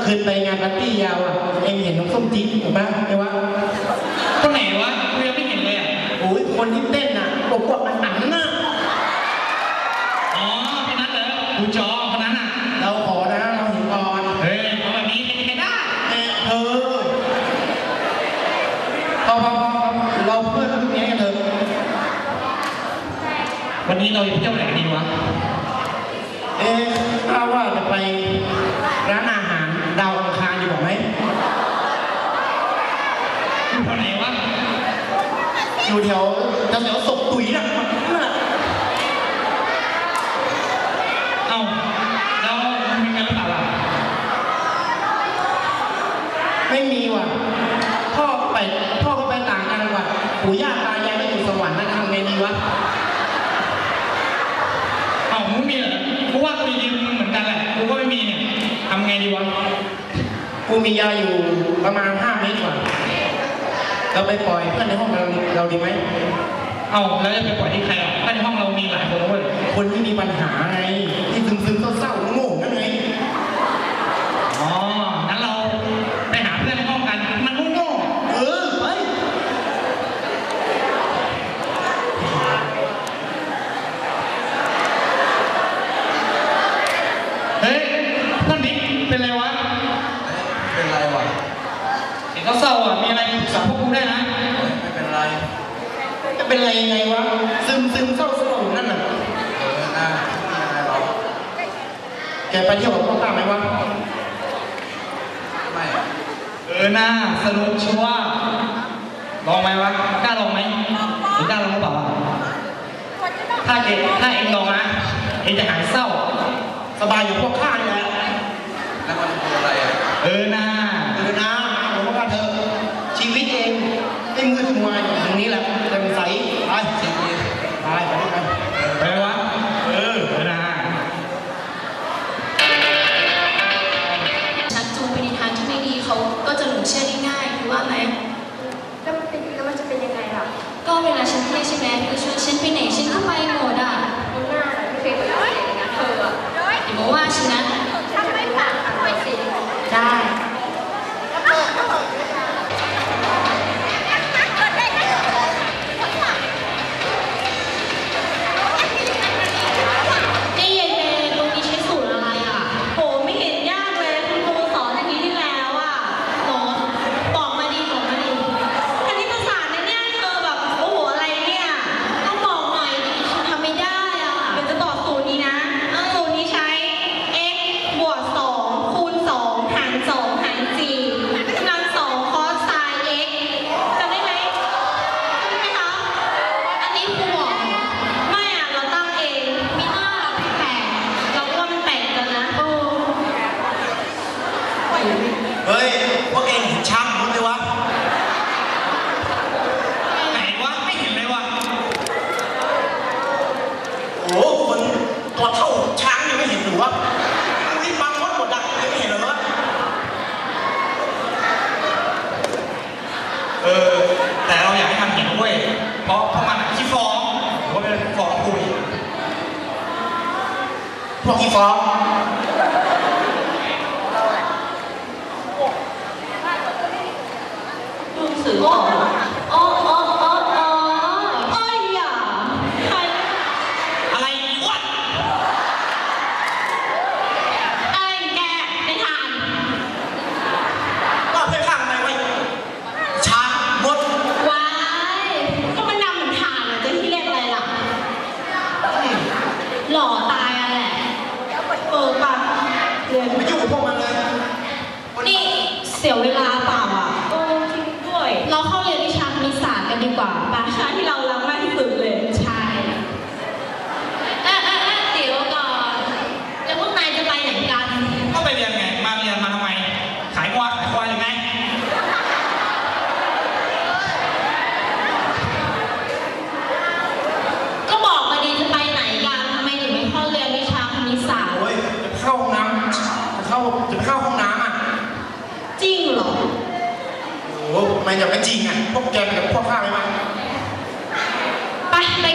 อคืนไปงานปาร์ตี้ยาวอะเองเห็นน้องส้มจี๊ดหรือเปล่าไอ้วะคนไหนวะกูยังไม่เห็นเลยอะโอ้ยคนที่เต้นน่ะปกปกอันหนังน่ะอ๋อพี่นัทเหรอกูจอคนนั้นอะเราขอนะเราเห็นก่อนเฮ้ยเอาแบบนี้ใครจะไปได้แม่เธอพอพอพอเราเพื่อนรุ่นนี้กันเถอะวันนี้เราจะไปเที่ยวไหนกันดีวะเอ๊ะถ้าว่าจะไปร้านอาหารดาวอังคารดีกว่าไหม อยู่แถวไหนวะ อยู่แถวแถวแถวศพตุ๋ยน่ะน่ะเอ้าแล้วมีกันหรือเปล่าล่ะไม่มีว่ะ พ่อไปพ่อก็ไปต่างจังหวัดปู่ย่าตายายก็อยู่สวรรค์นะทำไงดีวะเอ้ามึงมีเหรอกูว่ากูยืมมึงเหมือนกันแหละกูก็ไม่มีเนี่ยทำไงดีวะกูมียาอยู่ประมาณ5เมตรว่ะ เราไปปล่อยเพื่อนในห้องเราเราดีไหมเอ้าแล้วจะไปปล่อยที่ใครอะถ้าในห้องเรามีหลายคนเว้ยคนที่มีปัญหาไงที่ซึมซึมๆเศร้าๆโง่ๆนั่นไงอ๋องั้นเราไปหาเพื่อนในห้องกันมันโง่เออไปๆเฮ้ยเพื่อนบิ๊กเป็นไรวะเป็นไรวะเห็นเขาเศร้าอะ มีอะไรปรึกษาพวกกูได้นะ ไม่เป็นไร จะเป็นไรยังไงวะ ซึมซึมๆเศร้าๆนั่นน่ะเออหน้าไม่มีอะไรหรอกแกไปเที่ยวกับพ่อตาไหมวะ ไม่อะเออหน้าสนุกชัวร์ลองไหมวะ กล้าลองไหมหรือกล้าลองหรือเปล่าวะถ้าเกถ้าเองลองนะ เองจะหายเศร้า สบายอยู่พวกข้านี่แหละ เฮ้ย พวกเองเห็นช้างมั้งไหมวะ ไหนวะ ไม่เห็นเลยวะ โอ้คนตัวเท่าช้างยังไม่เห็นหรือวะนี่บังมดหมดอะยังไม่เห็นเหรอวะเออ แต่เราอยากให้มันเห็นเว้ยเพราะเพราะมันขี้ฟ้องหรือว่าเป็นฟ้องคุยพวกขี้ฟ้อง ดูหนังสือก่อนอ๋ออ๋ออ๋ออ๋อเอ้ยอะใคร อะไรวะ อะไรแกไม่ทาน ก็เพื่อนข้างทำไมไว้ช้างมด ว้ายก็มันดำเหมือนถ่านอะจะที่เรียกอะไรล่ะ หล่อตายอะแหละ เออปะเรียน ไม่ยุ่งกับพวกมันเลย นี่เสียเวลาเปล่าอะโอ้จริงด้วย เราเข้าเรียนวิชาคณิตศาสตร์กันดีกว่า ปาชาที่เรารักมากที่สุดเลย ใช่เอ๊ะเอ๊ะเอ๊ะเดี๋ยวก่อนแล้วพวกนายจะไปไหนกัน ก็ไปเรียนไง มาเรียนมาทำไม ขายวัวขายควายเลยไง ก็บอกมาดีจะไปไหนกันทำไมถึงไม่เข้าเรียนวิชาคณิตศาสตร์ โอ้ยจะเข้าห้องน้ำจะเข้าจะเข้าห้องน้ำอะ จริงเหรอ โไมอย่างนั้นจริงอะพวกแกเป็นพวกข้าไหมมาไปไป